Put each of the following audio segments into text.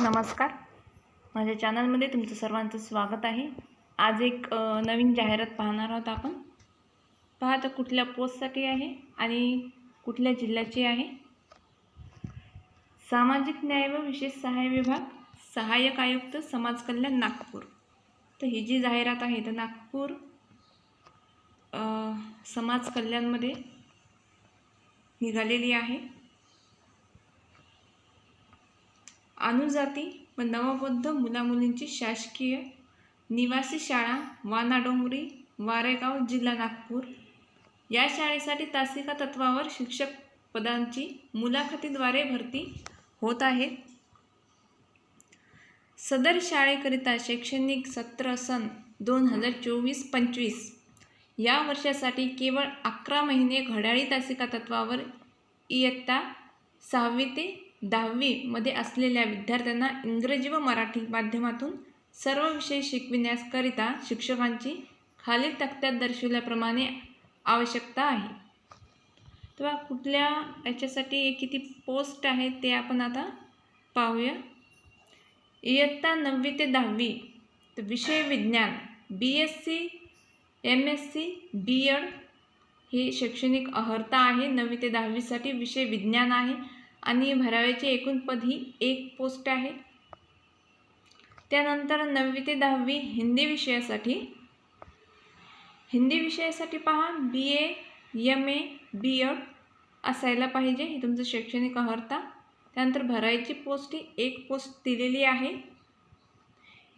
नमस्कार. माझ्या चॅनलमध्ये तुमचं सर्वांचं स्वागत आहे. आज एक नवीन जाहिरात पाहणार आहोत आपण. पहा तर कुठल्या पोस्टसाठी आहे आणि कुठल्या जिल्ह्याची आहे. सामाजिक न्याय व विशेष सहाय्य विभाग सहाय्यक आयुक्त समाज कल्याण नागपूर. तर ही जी जाहिरात आहे तर नागपूर समाज कल्याणमध्ये निघालेली आहे. अनुजाती व नवबौद्ध मुलामुलींची शासकीय निवासी शाळा वानाडोंगरी वारेगाव जिल्हा नागपूर. या शाळेसाठी तासिका तत्वावर शिक्षक पदांची मुलाखतीद्वारे भरती होत आहे. सदर शाळेकरिता शैक्षणिक सत्र सन दोन हजार चोवीस पंचवीस. या वर्षासाठी केवळ अकरा महिने घड्याळी तासिका तत्वावर इयत्ता सहावी ते दहावीमध्ये असलेल्या विद्यार्थ्यांना इंग्रजी व मराठी माध्यमातून सर्व विषय शिकविण्याकरिता शिक्षकांची खालील तक्त्यात दर्शवल्याप्रमाणे आवश्यकता आहे. तेव्हा कुठल्या याच्यासाठी किती पोस्ट आहे ते आपण आता पाहूया. इयत्ता नववी ते दहावी तर विषय विज्ञान B S C M S C B Ed ही शैक्षणिक अर्हता आहे. नववी ते दहावीसाठी विषय विज्ञान आहे. आणि भराव्याचे एकूण पद ही एक पोस्ट आहे. त्यानंतर नववी ते दहावी हिंदी विषयासाठी. हिंदी विषयासाठी पहा बी A M A B Ed असायला पाहिजे. ही तुमचं शैक्षणिक अर्हता त्यानंतर भरायची पोस्ट ही एक पोस्ट दिलेली आहे.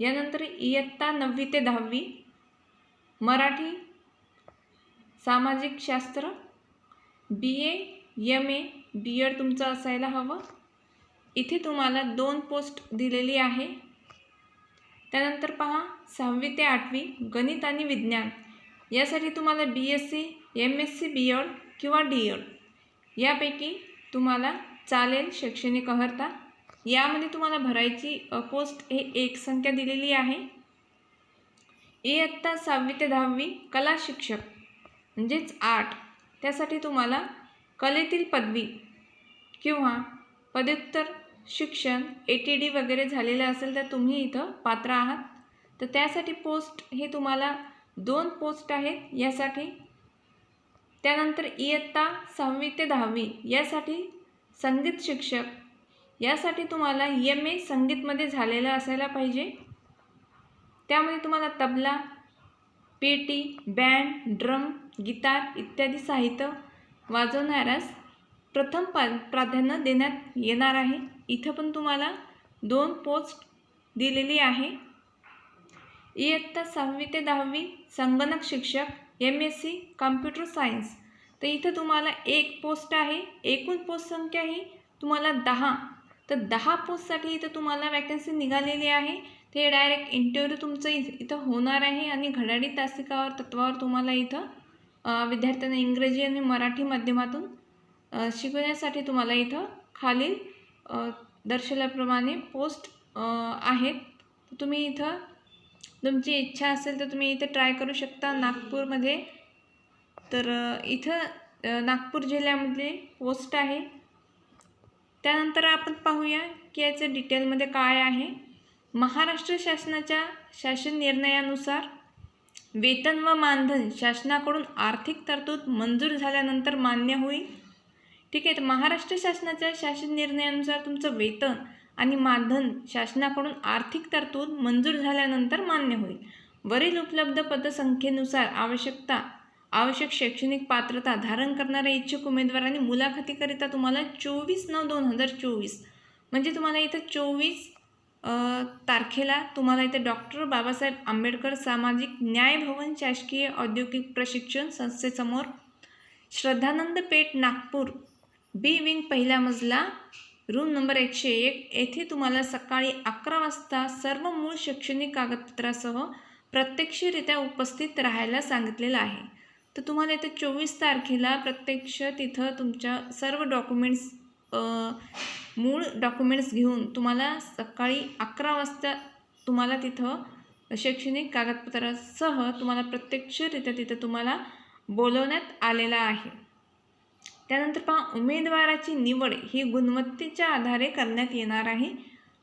यानंतर इयत्ता नववी ते दहावी. मराठी सामाजिक शास्त्र. बी A M A B Ed तुमचं असायला हवं. इथे तुम्हाला दोन पोस्ट दिलेली आहे. त्यानंतर पहा सहावी ते आठवी गणित आणि विज्ञान. यासाठी तुम्हाला B S C M S C B Ed किंवा डी एड यापैकी तुम्हाला चालेल शैक्षणिक अहर्ता. यामध्ये तुम्हाला भरायची पोस्ट हे एक संख्या दिलेली आहे. इयत्ता सहावी ते दहावी कला शिक्षक म्हणजेच आठ. त्यासाठी तुम्हाला कलेतील पदवी किंवा पदव्युत्तर शिक्षण ए टी डी वगैरे झालेलं असेल तर तुम्ही इथं पात्र आहात. तर त्यासाठी पोस्ट हे तुम्हाला दोन पोस्ट आहेत. यासाठी त्यानंतर इयत्ता सहावी ते दहावी यासाठी संगीत शिक्षक यासाठी तुम्हाला एम ए संगीतमध्ये झालेलं असायला पाहिजे. त्यामध्ये तुम्हाला तबला पेटी बँड ड्रम गिटार इत्यादी साहित्य वाजवणाऱ्यास प्रथम पा प्राधान्य देण्यात येणार आहे. इथं पण तुम्हाला दोन पोस्ट दिलेली आहे. इयत्ता सहावी ते दहावी संगणक शिक्षक M S C computer science तर इथं तुम्हाला एक पोस्ट आहे. एकूण पोस्ट संख्या ही तुम्हाला दहा. तर दहा पोस्टसाठी इथं तुम्हाला वॅकन्सी निघालेली आहे. ते डायरेक्ट इंटरव्ह्यू तुमचं इथं इथं होणार आहे आणि घडाडी तासिकावर तत्वावर तुम्हाला इथं विद्यार्थ्यांना इंग्रजी आणि मराठी माध्यमातून शिकवण्यासाठी तुम्हाला इथं खालील दर्शवल्याप्रमाणे पोस्ट आहेत. तुम्ही इथं तुमची इच्छा असेल तर तुम्ही इथं ट्राय करू शकता. नागपूरमध्ये तर इथं नागपूर जिल्ह्यामधले पोस्ट आहे. त्यानंतर आपण पाहूया की याचं डिटेलमध्ये काय आहे. महाराष्ट्र शासनाच्या शासन निर्णयानुसार वेतन व मानधन शासनाकडून आर्थिक तरतूद मंजूर झाल्यानंतर मान्य होईल. ठीक आहे तर महाराष्ट्र शासनाच्या शासन निर्णयानुसार तुमचं वेतन आणि मानधन शासनाकडून आर्थिक तरतूद मंजूर झाल्यानंतर मान्य होईल. वरील उपलब्ध पदसंख्येनुसार आवश्यकता आवश्यक शैक्षणिक पात्रता धारण करणाऱ्या इच्छुक उमेदवारांनी मुलाखतीकरिता तुम्हाला चोवीस नऊ दोन हजार चोवीस म्हणजे तुम्हाला इथं चोवीस तारखेला तुम्हाला इथे डॉक्टर बाबासाहेब आंबेडकर सामाजिक न्याय भवन शासकीय औद्योगिक प्रशिक्षण संस्थेसमोर श्रद्धानंद पेठ नागपूर बी विंग पहिला मजला रूम नंबर एकशे एक. येथे तुम्हाला सकाळी अकरा वाजता सर्व मूळ शैक्षणिक कागदपत्रासह प्रत्यक्षरित्या उपस्थित राहायला सांगितलेलं आहे. तर तुम्हाला येथे चोवीस तारखेला प्रत्यक्ष तिथं तुमच्या सर्व डॉक्युमेंट्स मूळ डॉक्युमेंट्स घेऊन तुम्हाला सकाळी अकरा वाजता तुम्हाला तिथं शैक्षणिक कागदपत्रासह तुम्हाला प्रत्यक्षरित्या तिथं तुम्हाला बोलवण्यात आलेलं आहे. त्यानंतर पहा उमेदवाराची निवड ही गुणवत्तेच्या आधारे करण्यात येणार आहे.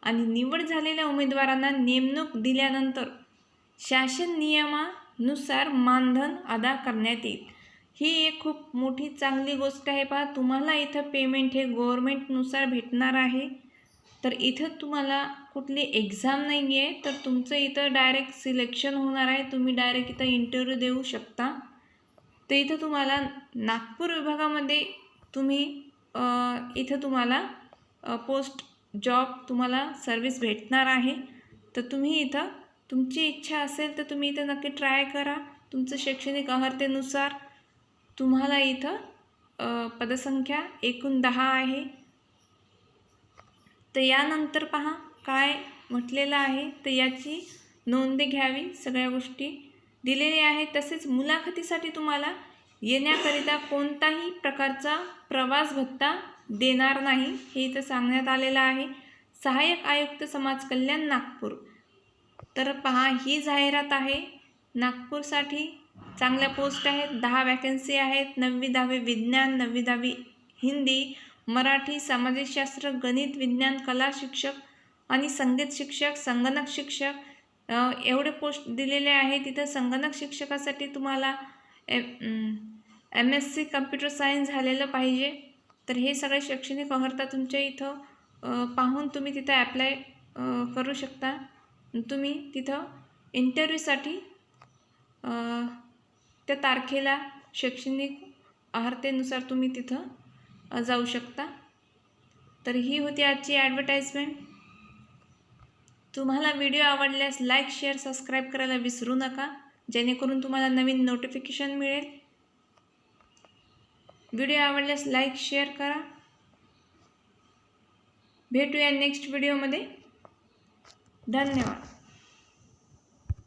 आणि निवड झालेल्या उमेदवारांना नेमणूक दिल्यानंतर शासन नियमानुसार मानधन अदा करण्यात येईल. ही एक खूप मोठी चांगली गोष्ट आहे पहा. तुम्हाला इथं पेमेंट हे गव्हर्मेंटनुसार भेटणार आहे. तर इथं तुम्हाला कुठली एक्झाम नाही आहे तर तुमचं इथं डायरेक्ट सिलेक्शन होणार आहे. तुम्ही डायरेक्ट इथं इंटरव्ह्यू देऊ शकता. तर इथं तुम्हाला नागपूर विभागामध्ये तुम्ही इथं तुम्हाला पोस्ट जॉब तुम्हाला सर्विस भेटणार आहे. तर तुम्ही इथं तुमची इच्छा असेल तर तुम्ही इथं नक्की ट्राय करा. तुमचं शैक्षणिक अर्हतेनुसार तुम्हाला इथं पदसंख्या एकूण दहा आहे. तर यानंतर पहा काय म्हटलेलं आहे. तर याची नोंद घ्यावी सगळ्या गोष्टी. दिलेले आहे. तसेच मुलाखतीसाठी तुम्हाला येण्याकरिता कोणताही प्रकारचा प्रवास भत्ता देणार नाही. हे इथं सांगण्यात आलेलं आहे. सहाय्यक आयुक्त समाज कल्याण नागपूर. तर पहा ही जाहिरात आहे. नागपूरसाठी चांगल्या पोस्ट आहेत. दहा वॅकन्सी आहेत. नववी दहावी विज्ञान नववी दहावी हिंदी मराठी सामाजिकशास्त्र गणित विज्ञान कला शिक्षक आणि संगीत शिक्षक संगणक शिक्षक एवढे पोस्ट दिलेले आहे तिथं संगणक शिक्षकासाठी तुम्हाला M S C computer science झालेलं पाहिजे. तर हे सगळे शैक्षणिक अहर्ता तुमच्या इथं पाहून तुम्ही तिथं ॲप्लाय करू शकता. तुम्ही तिथं इंटरव्ह्यूसाठी त्या तारखेला शैक्षणिक अर्हतेनुसार तुम्ही तिथं जाऊ शकता. तर ही होती आजची ॲडव्हर्टाईजमेंट तुम्हाला व्हिडिओ आवडल्यास लाईक शेअर सबस्क्राईब करायला विसरू नका. जेणेकरून तुम्हाला नवीन नोटिफिकेशन मिळेल. व्हिडिओ आवडल्यास लाईक शेअर करा. भेटूया नेक्स्ट व्हिडिओमध्ये. धन्यवाद.